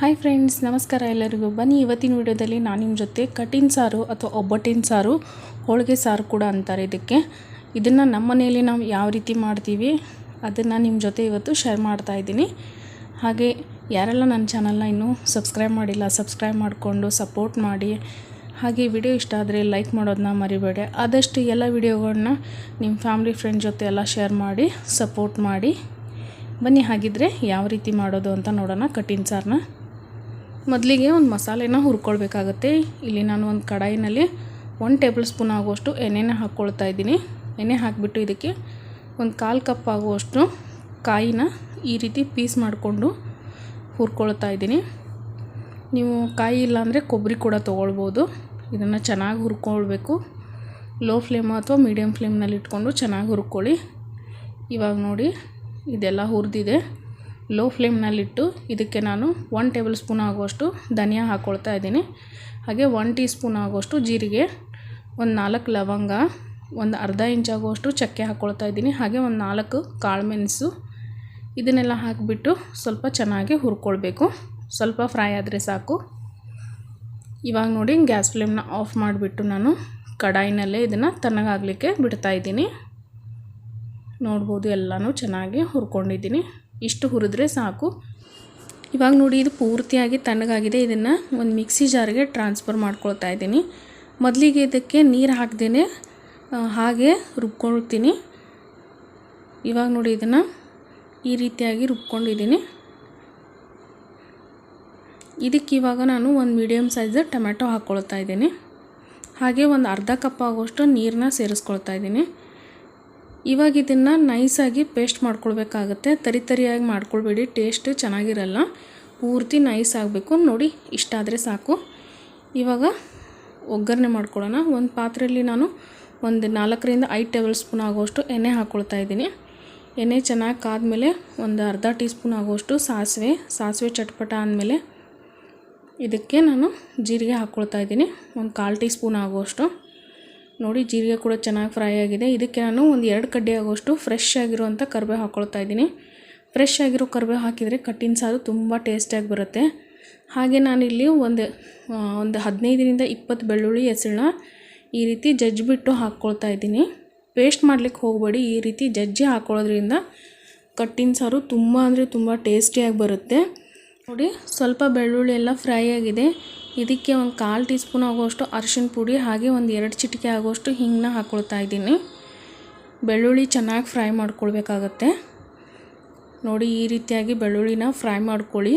Hi friends ನಮಸ್ಕಾರ ಎಲ್ಲರಿಗೂ. ಬನ್ನಿ, ಇವತ್ತಿನ ವಿಡಿಯೋದಲ್ಲಿ ನಾನು ನಿಮ್ಮ ಜೊತೆ ಕಟಿನ್ ಸಾರು ಅಥವಾ ಒಬ್ಬಟ್ಟಿನ ಸಾರು, ಹೋಳಿಗೆ ಸಾರು ಕೂಡ ಅಂತಾರೆ ಇದಕ್ಕೆ. ಇದನ್ನು ನಮ್ಮ ಮನೆಯಲ್ಲಿ ನಾವು ಯಾವ ರೀತಿ ಮಾಡ್ತೀವಿ, ಅದನ್ನು ನಿಮ್ಮ ಜೊತೆ ಇವತ್ತು ಶೇರ್ ಮಾಡ್ತಾ ಇದ್ದೀನಿ. ಹಾಗೆ, ಯಾರೆಲ್ಲ ನನ್ನ ಚಾನಲ್ನ ಇನ್ನೂ ಸಬ್ಸ್ಕ್ರೈಬ್ ಮಾಡಿಲ್ಲ ಸಬ್ಸ್ಕ್ರೈಬ್ ಮಾಡಿಕೊಂಡು ಸಪೋರ್ಟ್ ಮಾಡಿ. ಹಾಗೆ ವಿಡಿಯೋ ಇಷ್ಟ ಆದರೆ ಲೈಕ್ ಮಾಡೋದನ್ನ ಮರಿಬೇಡಿ. ಆದಷ್ಟು ಎಲ್ಲ ವಿಡಿಯೋಗಳನ್ನ ನಿಮ್ಮ ಫ್ಯಾಮಿಲಿ ಫ್ರೆಂಡ್ ಜೊತೆ ಎಲ್ಲ ಶೇರ್ ಮಾಡಿ ಸಪೋರ್ಟ್ ಮಾಡಿ. ಬನ್ನಿ, ಹಾಗಿದ್ರೆ ಯಾವ ರೀತಿ ಮಾಡೋದು ಅಂತ ನೋಡೋಣ ಕಟಿನ್ ಸಾರನ್ನ ಮೊದಲಿಗೆ ಒಂದು ಮಸಾಲೆನ ಹುರ್ಕೊಳ್ಬೇಕಾಗತ್ತೆ. ಇಲ್ಲಿ ನಾನು ಒಂದು ಕಡಾಯಿನಲ್ಲಿ ಒನ್ ಟೇಬಲ್ ಸ್ಪೂನ್ ಆಗುವಷ್ಟು ಎಣ್ಣೆನ ಹಾಕ್ಕೊಳ್ತಾ ಇದ್ದೀನಿ. ಎಣ್ಣೆ ಹಾಕಿಬಿಟ್ಟು ಇದಕ್ಕೆ ಒಂದು ಕಾಲು ಕಪ್ ಆಗುವಷ್ಟು ಕಾಯಿನ ಈ ರೀತಿ ಪೀಸ್ ಮಾಡಿಕೊಂಡು ಹುರ್ಕೊಳ್ತಾ ಇದ್ದೀನಿ. ನೀವು ಕಾಯಿ ಇಲ್ಲಾಂದರೆ ಕೊಬ್ಬರಿ ಕೂಡ ತೊಗೊಳ್ಬೋದು. ಇದನ್ನು ಚೆನ್ನಾಗಿ ಹುರ್ಕೊಳ್ಬೇಕು. ಲೋ ಫ್ಲೇಮ್ ಅಥವಾ ಮೀಡಿಯಮ್ ಫ್ಲೇಮ್ನಲ್ಲಿ ಇಟ್ಕೊಂಡು ಚೆನ್ನಾಗಿ ಹುರ್ಕೊಳ್ಳಿ. ಇವಾಗ ನೋಡಿ, ಇದೆಲ್ಲ ಹುರಿದಿದೆ. ಲೋ ಫ್ಲೇಮ್ನಲ್ಲಿಟ್ಟು ಇದಕ್ಕೆ ನಾನು ಒನ್ ಟೇಬಲ್ ಸ್ಪೂನ್ ಆಗುವಷ್ಟು ಧನಿಯಾ ಹಾಕ್ಕೊಳ್ತಾ ಇದ್ದೀನಿ. ಹಾಗೆ ಒನ್ ಟೀ ಸ್ಪೂನ್ ಆಗುವಷ್ಟು ಜೀರಿಗೆ, ಒಂದು ನಾಲ್ಕು ಲವಂಗ, ಒಂದು ಅರ್ಧ ಇಂಚ್ ಆಗುವಷ್ಟು ಚಕ್ಕೆ ಹಾಕ್ಕೊಳ್ತಾ ಇದ್ದೀನಿ. ಹಾಗೆ ಒಂದು ನಾಲ್ಕು ಕಾಳುಮೆಣಸು ಇದನ್ನೆಲ್ಲ ಹಾಕಿಬಿಟ್ಟು ಸ್ವಲ್ಪ ಚೆನ್ನಾಗಿ ಹುರ್ಕೊಳ್ಬೇಕು. ಸ್ವಲ್ಪ ಫ್ರೈ ಆದರೆ ಸಾಕು. ಇವಾಗ ನೋಡಿ ಗ್ಯಾಸ್ ಫ್ಲೇಮ್ನ ಆಫ್ ಮಾಡಿಬಿಟ್ಟು ನಾನು ಕಡಾಯಿನಲ್ಲೇ ಇದನ್ನು ತಣ್ಣಗಾಗಲಿಕ್ಕೆ ಬಿಡ್ತಾ ಇದ್ದೀನಿ. ನೋಡ್ಬೋದು ಎಲ್ಲನೂ ಚೆನ್ನಾಗಿ ಹುರ್ಕೊಂಡಿದ್ದೀನಿ. ಇಷ್ಟು ಹುರಿದ್ರೆ ಸಾಕು. ಇವಾಗ ನೋಡಿ, ಇದು ಪೂರ್ತಿಯಾಗಿ ತಣ್ಣಗಾಗಿದೆ. ಇದನ್ನು ಒಂದು ಮಿಕ್ಸಿ ಜಾರ್ಗೆ ಟ್ರಾನ್ಸ್ಫರ್ ಮಾಡ್ಕೊಳ್ತಾ ಇದ್ದೀನಿ. ಮೊದಲಿಗೆ ಇದಕ್ಕೆ ನೀರು ಹಾಕ್ದೇ ಹಾಗೆ ರುಬ್ಕೊಳ್ತೀನಿ. ಇವಾಗ ನೋಡಿ, ಇದನ್ನು ಈ ರೀತಿಯಾಗಿ ರುಬ್ಕೊಂಡಿದ್ದೀನಿ. ಇದಕ್ಕೆ ಇವಾಗ ನಾನು ಒಂದು ಮೀಡಿಯಮ್ ಸೈಜ್ ಟೊಮೆಟೊ ಹಾಕ್ಕೊಳ್ತಾ ಇದ್ದೀನಿ. ಹಾಗೆ ಒಂದು ಅರ್ಧ ಕಪ್ ಆಗುವಷ್ಟು ನೀರನ್ನ ಸೇರಿಸ್ಕೊಳ್ತಾ ಇದ್ದೀನಿ. ಇವಾಗ ಇದನ್ನು ನೈಸಾಗಿ ಪೇಸ್ಟ್ ಮಾಡ್ಕೊಳ್ಬೇಕಾಗತ್ತೆ. ತರಿ ತರಿಯಾಗಿ ಮಾಡ್ಕೊಳ್ಬೇಡಿ ಟೇಸ್ಟ್ ಚೆನ್ನಾಗಿರಲ್ಲ. ಪೂರ್ತಿ ನೈಸ್ ಆಗಬೇಕು. ನೋಡಿ, ಇಷ್ಟ ಆದರೆ ಸಾಕು. ಇವಾಗ ಒಗ್ಗರಣೆ ಮಾಡ್ಕೊಳ್ಳೋಣ. ಒಂದು ಪಾತ್ರೆಯಲ್ಲಿ ನಾನು ಒಂದು ನಾಲ್ಕರಿಂದ ಐದು ಟೇಬಲ್ ಸ್ಪೂನ್ ಆಗೋಷ್ಟು ಎಣ್ಣೆ ಹಾಕ್ಕೊಳ್ತಾ ಇದ್ದೀನಿ. ಎಣ್ಣೆ ಚೆನ್ನಾಗಿ ಕಾದ್ಮೇಲೆ ಒಂದು ಅರ್ಧ ಟೀ ಸ್ಪೂನ್ ಆಗೋಷ್ಟು ಸಾಸಿವೆ ಸಾಸಿವೆ ಚಟ್ಪಟ ಆದಮೇಲೆ ಇದಕ್ಕೆ ನಾನು ಜೀರಿಗೆ ಹಾಕ್ಕೊಳ್ತಾ ಇದ್ದೀನಿ. ಒಂದು ಕಾಲು ಟೀ ಸ್ಪೂನ್ ಆಗುವಷ್ಟು. ನೋಡಿ ಜೀರಿಗೆ ಕೂಡ ಚೆನ್ನಾಗಿ ಫ್ರೈ ಆಗಿದೆ. ಇದಕ್ಕೆ ನಾನು ಒಂದು ಎರಡು ಕಡ್ಡಿ ಆಗೋಷ್ಟು ಫ್ರೆಶ್ ಆಗಿರುವಂಥ ಕರಿಬೇವು ಹಾಕ್ಕೊಳ್ತಾ ಇದ್ದೀನಿ. ಫ್ರೆಶ್ ಆಗಿರೋ ಕರಿಬೇವು ಹಾಕಿದರೆ ಕಟ್ಟಿನ ಸಾರು ತುಂಬ ಟೇಸ್ಟಿಯಾಗಿ ಬರುತ್ತೆ. ಹಾಗೆ ನಾನಿಲ್ಲಿ ಒಂದು ಒಂದು ಹದಿನೈದರಿಂದ ಇಪ್ಪತ್ತು ಬೆಳ್ಳುಳ್ಳಿ ಹೆಸರನ್ನ ಈ ರೀತಿ ಜಜ್ಜಿಬಿಟ್ಟು ಹಾಕ್ಕೊಳ್ತಾ ಇದ್ದೀನಿ. ಪೇಸ್ಟ್ ಮಾಡಲಿಕ್ಕೆ ಹೋಗಬೇಡಿ. ಈ ರೀತಿ ಜಜ್ಜಿ ಹಾಕ್ಕೊಳ್ಳೋದ್ರಿಂದ ಕಟ್ಟಿನ ಸಾರು ತುಂಬ ಅಂದರೆ ತುಂಬ ಟೇಸ್ಟಿಯಾಗಿ ಬರುತ್ತೆ. ನೋಡಿ, ಸ್ವಲ್ಪ ಬೆಳ್ಳುಳ್ಳಿ ಎಲ್ಲ ಫ್ರೈ ಆಗಿದೆ. ಇದಕ್ಕೆ ಒಂದು ಕಾಲು ಟೀ ಸ್ಪೂನ್ ಆಗುವಷ್ಟು ಅರಿಶಿನ ಪುಡಿ ಹಾಗೆ ಒಂದು ಎರಡು ಚಿಟಿಕೆ ಆಗುವಷ್ಟು ಹಿಂಗನ್ನ ಹಾಕ್ಕೊಳ್ತಾ ಇದ್ದೀನಿ. ಬೆಳ್ಳುಳ್ಳಿ ಚೆನ್ನಾಗಿ ಫ್ರೈ ಮಾಡ್ಕೊಳ್ಬೇಕಾಗತ್ತೆ. ನೋಡಿ ಈ ರೀತಿಯಾಗಿ ಬೆಳ್ಳುಳ್ಳಿನ ಫ್ರೈ ಮಾಡ್ಕೊಳ್ಳಿ.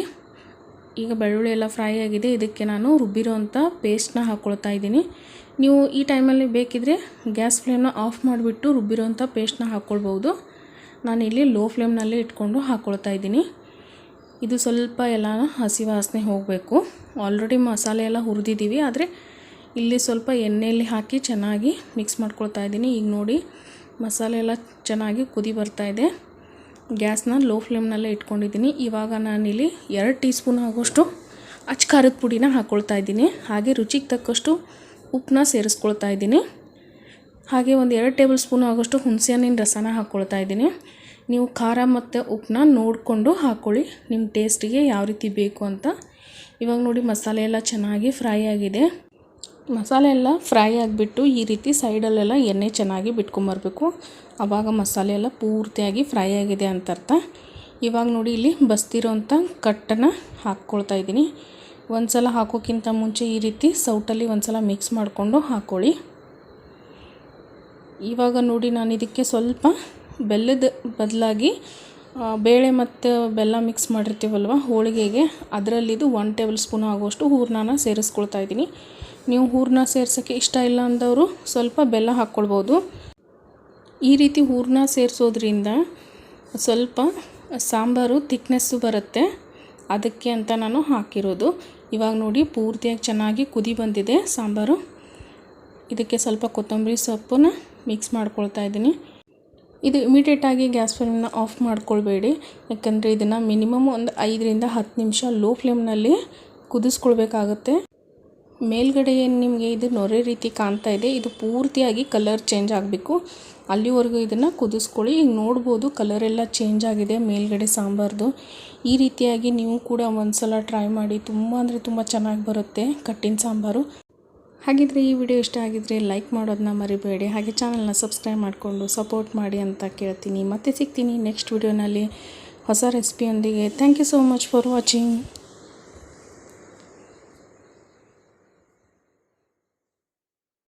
ಈಗ ಬೆಳ್ಳುಳ್ಳಿ ಎಲ್ಲ ಫ್ರೈ ಆಗಿದೆ. ಇದಕ್ಕೆ ನಾನು ರುಬ್ಬಿರೋಂಥ ಪೇಸ್ಟ್ನ ಹಾಕ್ಕೊಳ್ತಾ ಇದ್ದೀನಿ. ನೀವು ಈ ಟೈಮಲ್ಲಿ ಬೇಕಿದ್ದರೆ ಗ್ಯಾಸ್ ಫ್ಲೇಮ್ನ ಆಫ್ ಮಾಡಿಬಿಟ್ಟು ರುಬ್ಬಿರೋಂಥ ಪೇಸ್ಟ್ನ ಹಾಕ್ಕೊಳ್ಬೋದು ನಾನಿಲ್ಲಿ ಲೋ ಫ್ಲೇಮ್ನಲ್ಲಿ ಇಟ್ಕೊಂಡು ಹಾಕ್ಕೊಳ್ತಾ ಇದ್ದೀನಿ. ಇದು ಸ್ವಲ್ಪ ಎಲ್ಲ ಹಸಿ ವಾಸನೆ ಹೋಗಬೇಕು. ಆಲ್ರೆಡಿ ಮಸಾಲೆ ಎಲ್ಲ ಹುರಿದಿದ್ದೀವಿ. ಆದರೆ ಇಲ್ಲಿ ಸ್ವಲ್ಪ ಎಣ್ಣೆಯಲ್ಲಿ ಹಾಕಿ ಚೆನ್ನಾಗಿ ಮಿಕ್ಸ್ ಮಾಡ್ಕೊಳ್ತಾ ಇದ್ದೀನಿ. ಈಗ ನೋಡಿ, ಮಸಾಲೆ ಎಲ್ಲ ಚೆನ್ನಾಗಿ ಕುದಿ ಬರ್ತಾ ಇದೆ. ಗ್ಯಾಸ್ನ ಲೋ ಫ್ಲೇಮ್ನಲ್ಲೇ ಇಟ್ಕೊಂಡಿದ್ದೀನಿ. ಇವಾಗ ನಾನಿಲ್ಲಿ ಎರಡು ಟೀ ಸ್ಪೂನ್ ಆಗೋಷ್ಟು ಅಚ್ಚ ಖಾರದ ಪುಡಿನ ಹಾಕ್ಕೊಳ್ತಾ ಇದ್ದೀನಿ. ಹಾಗೆ ರುಚಿಗೆ ತಕ್ಕಷ್ಟು ಉಪ್ಪನ್ನ ಸೇರಿಸ್ಕೊಳ್ತಾ ಇದ್ದೀನಿ. ಹಾಗೆ ಒಂದು ಎರಡು ಟೇಬಲ್ ಸ್ಪೂನ್ ಆಗೋಷ್ಟು ಹುಣಸೆ ಹಣ್ಣಿನ ರಸನ ಹಾಕ್ಕೊಳ್ತಾ ಇದ್ದೀನಿ. ನೀವು ಖಾರ ಮತ್ತು ಉಪ್ಪನ್ನ ನೋಡಿಕೊಂಡು ಹಾಕ್ಕೊಳ್ಳಿ ನಿಮ್ಮ ಟೇಸ್ಟಿಗೆ ಯಾವ ರೀತಿ ಬೇಕು ಅಂತ. ಇವಾಗ ನೋಡಿ ಮಸಾಲೆ ಎಲ್ಲ ಚೆನ್ನಾಗಿ ಫ್ರೈ ಆಗಿದೆ. ಮಸಾಲೆ ಎಲ್ಲ ಫ್ರೈ ಆಗಿಬಿಟ್ಟು ಈ ರೀತಿ ಸೈಡಲ್ಲೆಲ್ಲ ಎಣ್ಣೆ ಚೆನ್ನಾಗಿ ಬಿಟ್ಕೊಂಬರ್ಬೇಕು. ಆವಾಗ ಮಸಾಲೆ ಎಲ್ಲ ಪೂರ್ತಿಯಾಗಿ ಫ್ರೈ ಆಗಿದೆ ಅಂತ ಅರ್ಥ. ಇವಾಗ ನೋಡಿ ಇಲ್ಲಿ ಬಸ್ತಿರೋಂಥ ಕಟ್ಟನ್ನು ಹಾಕ್ಕೊಳ್ತಾ ಇದ್ದೀನಿ. ಒಂದು ಸಲ ಹಾಕೋಕ್ಕಿಂತ ಮುಂಚೆ ಈ ರೀತಿ ಸೌಟಲ್ಲಿ ಒಂದು ಸಲ ಮಿಕ್ಸ್ ಮಾಡಿಕೊಂಡು ಹಾಕ್ಕೊಳ್ಳಿ ಇವಾಗ ನೋಡಿ ನಾನು ಇದಕ್ಕೆ ಸ್ವಲ್ಪ ಬೆಲ್ಲದ ಬದಲಾಗಿ ಬೇಳೆ ಮತ್ತು ಬೆಲ್ಲ ಮಿಕ್ಸ್ ಮಾಡಿರ್ತೀವಲ್ವ, ಹೋಳಿಗೆಗೆ ಅದರಲ್ಲಿದು ಒನ್ ಟೇಬಲ್ ಸ್ಪೂನ್ ಆಗುವಷ್ಟು ಹೂರ್ಣನ ಸೇರಿಸ್ಕೊಳ್ತಾ ಇದ್ದೀನಿ. ನೀವು ಹೂರ್ಣ ಸೇರ್ಸೋಕ್ಕೆ ಇಷ್ಟ ಇಲ್ಲ ಅಂದವರು ಸ್ವಲ್ಪ ಬೆಲ್ಲ ಹಾಕ್ಕೊಳ್ಬೋದು. ಈ ರೀತಿ ಹೂರ್ಣ ಸೇರಿಸೋದ್ರಿಂದ ಸ್ವಲ್ಪ ಸಾಂಬಾರು ತಿಕ್ನೆಸ್ಸು ಬರುತ್ತೆ. ಅದಕ್ಕೆ ಅಂತ ನಾನು ಹಾಕಿರೋದು. ಇವಾಗ ನೋಡಿ, ಪೂರ್ತಿಯಾಗಿ ಚೆನ್ನಾಗಿ ಕುದಿ ಬಂದಿದೆ ಸಾಂಬಾರು. ಇದಕ್ಕೆ ಸ್ವಲ್ಪ ಕೊತ್ತಂಬರಿ ಸೊಪ್ಪನ್ನು ಮಿಕ್ಸ್ ಮಾಡ್ಕೊಳ್ತಾ ಇದ್ದೀನಿ. ಇದು ಇಮಿಡಿಯೇಟಾಗಿ ಗ್ಯಾಸ್ ಫ್ಲೇಮನ್ನ ಆಫ್ ಮಾಡ್ಕೊಳ್ಬೇಡಿ. ಯಾಕಂದರೆ ಇದನ್ನು ಮಿನಿಮಮ್ ಒಂದು ಐದರಿಂದ ಹತ್ತು ನಿಮಿಷ ಲೋ ಫ್ಲೇಮ್ನಲ್ಲಿ ಕುದಿಸ್ಕೊಳ್ಬೇಕಾಗತ್ತೆ. ಮೇಲ್ಗಡೆ ಏನು ನಿಮಗೆ ಇದು ನೊರೆ ರೀತಿ ಕಾಣ್ತಾ ಇದೆ, ಇದು ಪೂರ್ತಿಯಾಗಿ ಕಲರ್ ಚೇಂಜ್ ಆಗಬೇಕು. ಅಲ್ಲಿವರೆಗೂ ಇದನ್ನು ಕುದಿಸ್ಕೊಳ್ಳಿ. ಈಗ ನೋಡ್ಬೋದು ಕಲರ್ ಎಲ್ಲ ಚೇಂಜ್ ಆಗಿದೆ ಮೇಲ್ಗಡೆ ಸಾಂಬಾರ್ದು. ಈ ರೀತಿಯಾಗಿ ನೀವು ಕೂಡ ಒಂದು ಸಲ ಟ್ರೈ ಮಾಡಿ, ತುಂಬ ಅಂದರೆ ತುಂಬ ಚೆನ್ನಾಗಿ ಬರುತ್ತೆ ಕಟ್ಟಿನ ಸಾಂಬಾರು. ಹಾಗಿದ್ರೆ ಈ ವಿಡಿಯೋ ಇಷ್ಟ ಆಗಿದ್ರೆ ಲೈಕ್ ಮಾಡೋದನ್ನ ಮರಿಬೇಡಿ. ಹಾಗೆ ಚಾನಲ್ನ ಸಬ್ಸ್ಕ್ರೈಬ್ ಮಾಡಿಕೊಂಡು ಸಪೋರ್ಟ್ ಮಾಡಿ ಅಂತ ಕೇಳ್ತೀನಿ. ಮತ್ತೆ ಸಿಗ್ತೀನಿ ನೆಕ್ಸ್ಟ್ ವಿಡಿಯೋನಲ್ಲಿ ಹೊಸ ರೆಸಿಪಿಯೊಂದಿಗೆ thank you so much for watching